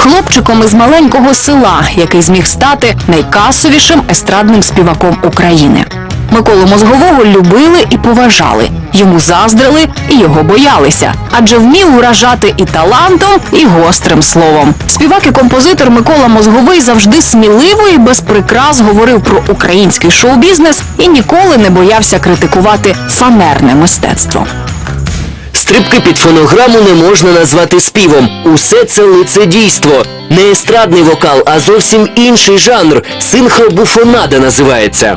хлопчиком із маленького села, який зміг стати найкасовішим естрадним співаком України. Миколу Мозгового любили і поважали. Йому заздрили і його боялися, адже вмів уражати і талантом, і гострим словом. Співак і композитор Микола Мозговий завжди сміливо і без прикрас говорив про український шоу-бізнес і ніколи не боявся критикувати фанерне мистецтво. Стрибки під фонограму не можна назвати співом. Усе це лицедійство. Не естрадний вокал, а зовсім інший жанр. Синхробуфонада називається.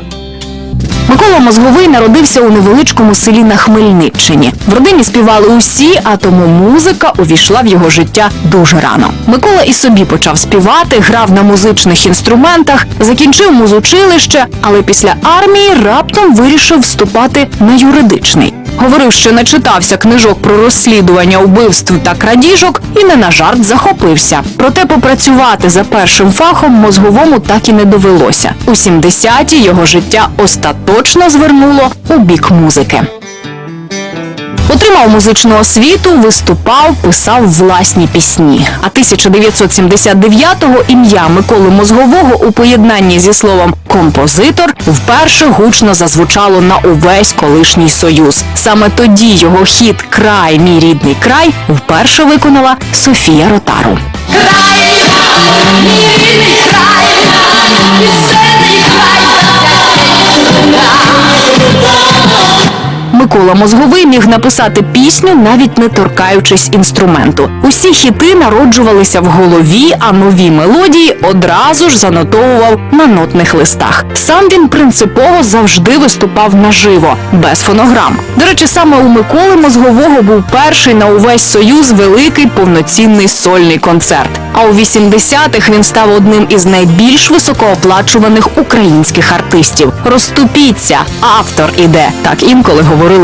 Микола Мозговий народився у невеличкому селі на Хмельниччині. В родині співали усі, а тому музика увійшла в його життя дуже рано. Микола і собі почав співати, грав на музичних інструментах, закінчив музучилище, але після армії раптом вирішив вступати на юридичний. Говорив, що не читався книжок про розслідування убивств та крадіжок і не на жарт захопився. Проте попрацювати за першим фахом мозговому так і не довелося. У 70-ті його життя остаточно звернуло у бік музики. Отримав музичну освіту, виступав, писав власні пісні. А 1979-го ім'я Миколи Мозгового у поєднанні зі словом композитор вперше гучно зазвучало на увесь колишній союз. Саме тоді його хіт Край, мій рідний край вперше виконала Софія Ротару. Микола Мозговий міг написати пісню, навіть не торкаючись інструменту. Усі хіти народжувалися в голові, а нові мелодії одразу ж занотовував на нотних листах. Сам він принципово завжди виступав наживо, без фонограм. До речі, саме у Миколи Мозгового був перший на увесь союз великий повноцінний сольний концерт. А у 80-х він став одним із найбільш високооплачуваних українських артистів. Розступіться, автор іде. Так інколи говорили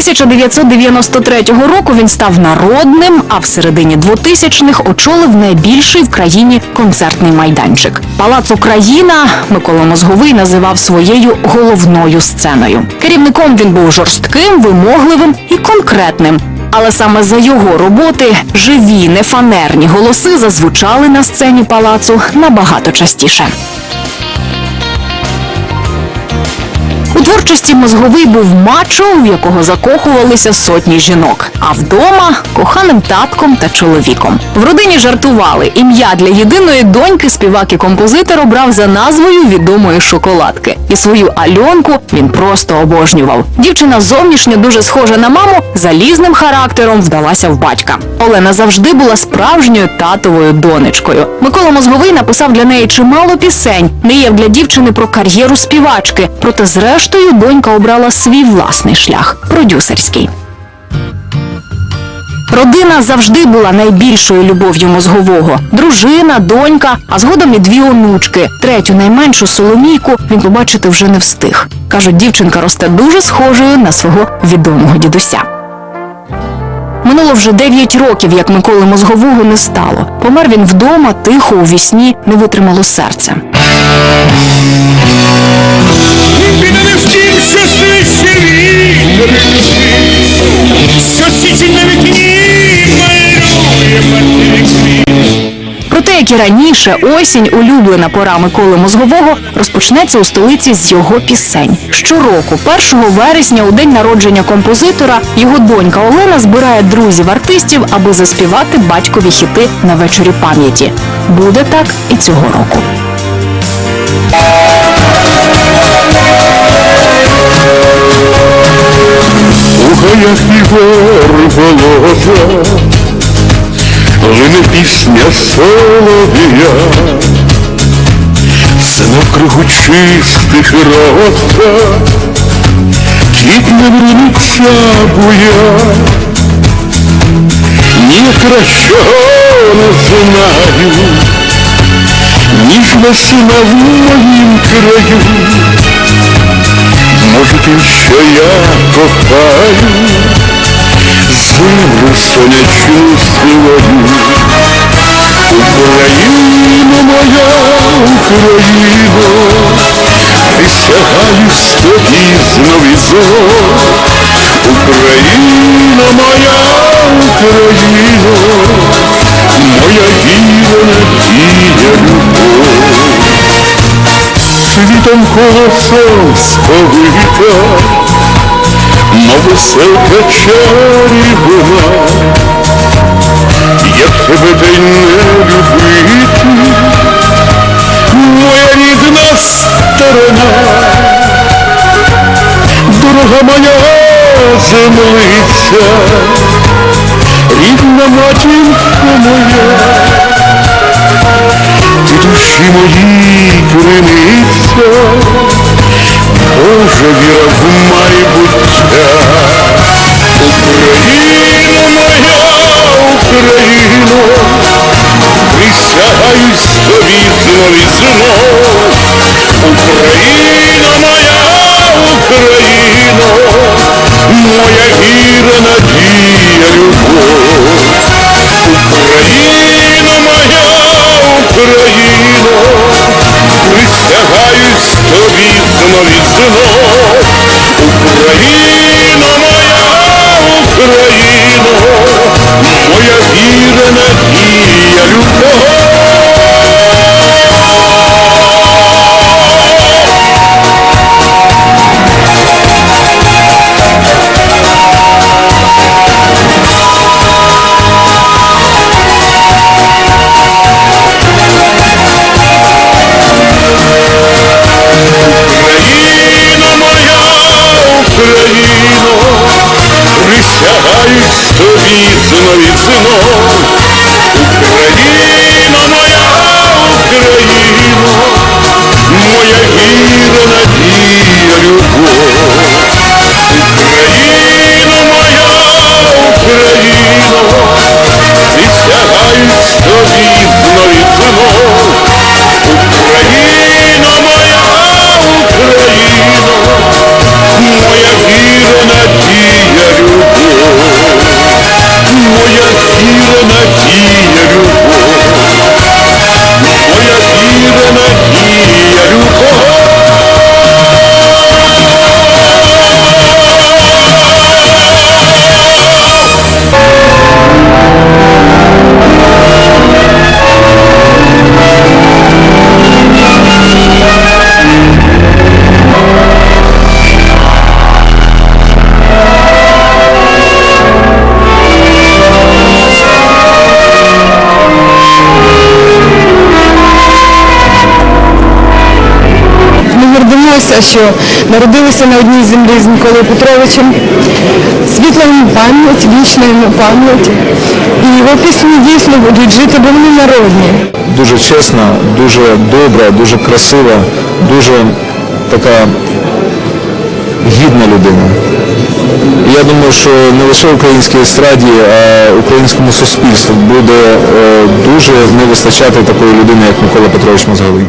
1993 року він став народним, а в середині 2000-х очолив найбільший в країні концертний майданчик. Палац Україна Микола Мозговий називав своєю головною сценою. Керівником він був жорстким, вимогливим і конкретним. Але саме за його роботи живі, нефанерні голоси зазвучали на сцені палацу набагато частіше. У творчості мозговий був мачо, в якого закохувалися сотні жінок, а вдома коханим татком та чоловіком. В родині жартували. Ім'я для єдиної доньки співак і композитор обрав за назвою відомої шоколадки. І свою Альонку він просто обожнював. Дівчина зовнішньо дуже схожа на маму, залізним характером вдалася в батька. Олена завжди була справжньою татовою донечкою. Микола Мозговий написав для неї чимало пісень. Мріяв для дівчини про кар'єру співачки. Проте, зрештою, донька обрала свій власний шлях продюсерський. Родина завжди була найбільшою любов'ю мозгового. Дружина, донька, а згодом і дві онучки. Третю найменшу соломійку він побачити вже не встиг. Кажуть, дівчинка росте дуже схожою на свого відомого дідуся. Минуло вже 9 років, як Миколи Мозгового не стало. Помер він вдома, тихо, у вісні, не витримало серце. Що свище вітер на вікні малює материк Проте, як і раніше, осінь, улюблена пора Миколи Мозгового, розпочнеться у столиці з його пісень. Щороку, 1 вересня, у день народження композитора, його донька Олена збирає друзів-артистів, аби заспівати батькові хіти на вечорі пам'яті. Буде так і цього року. І верболоза Лине пісня солов'я Все навкругу чистих роса Квітне вріниться буя. Ні кращого не знаю Ніж весна в моїм краю може тим, що я кохаю землю сонячну свою. Україно моя, Україно, присягаюсь тобі знов і знов. Україна моя, Україно, моя віра, надія, любов. Світом колосом сповита, мов веселка чарівна, як тебе день не любити, моя рідна сторона, дорога моя землиця, рідна матінка моя, душі моїй криниця, Боже віра в майбуття. Україно моя, Україно, присягаюсь тобі знов що народилися на одній землі з Миколою Петровичем. Світла йому пам'ять, вічна йому пам'ять. І його пісні дійсно будуть жити, бо вони народні. дуже чесна, дуже добра, дуже красива, дуже така гідна людина. Я думаю, що не лише українській естраді, а українському суспільству буде е, дуже не вистачати такої людини, як Микола Петрович Мозговий.